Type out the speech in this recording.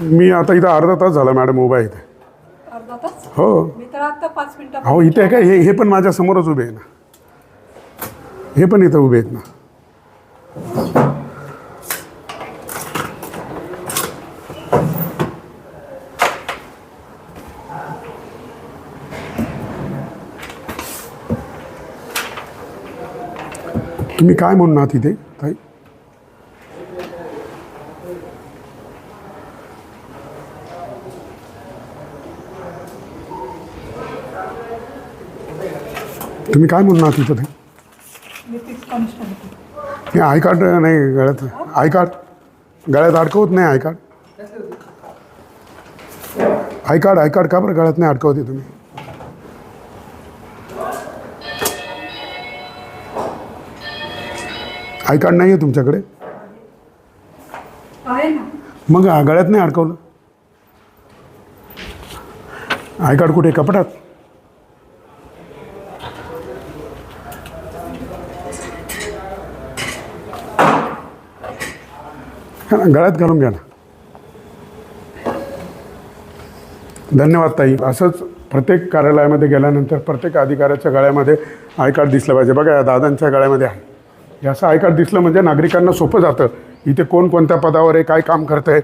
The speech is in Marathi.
मी आता इथं अर्धा तास झाला मॅडम उभा आहे इथे. अर्धा तास? हो. मी तर आता पाच मिनिटं अहो इथे आहे काय हे हे पण माझ्या समोरच उभे आहे ना. हे पण इथं उभे आहेत ना. तुम्ही काय म्हणून आहात इथे ताई? तुम्ही काय म्हणून आहात इथं ताई मी तीच कॉन्स्टंट मी आय कार्ड नाही गळ्यात. I card? गळ्यात अडकवत नाही I card? I card I card का बरं गळ्यात नाही अडकवते तुम्ही? आय कार्ड नाही आहे तुमच्याकडे मग गळ्यात नाही अडकवलं? आय कार्ड कुठे कपड्यात गळ्यात घालून घ्या ना. धन्यवाद ताई. असंच प्रत्येक कार्यालयामध्ये गेल्यानंतर प्रत्येक अधिकाऱ्याच्या गळ्यामध्ये आय कार्ड दिसलं पाहिजे. बघा या दादांच्या गळ्यामध्ये आहे. हे असं आय कार्ड दिसलं म्हणजे नागरिकांना सोपं जातं. इथे कोण कोणत्या पदावर आहे काय काम करत आहे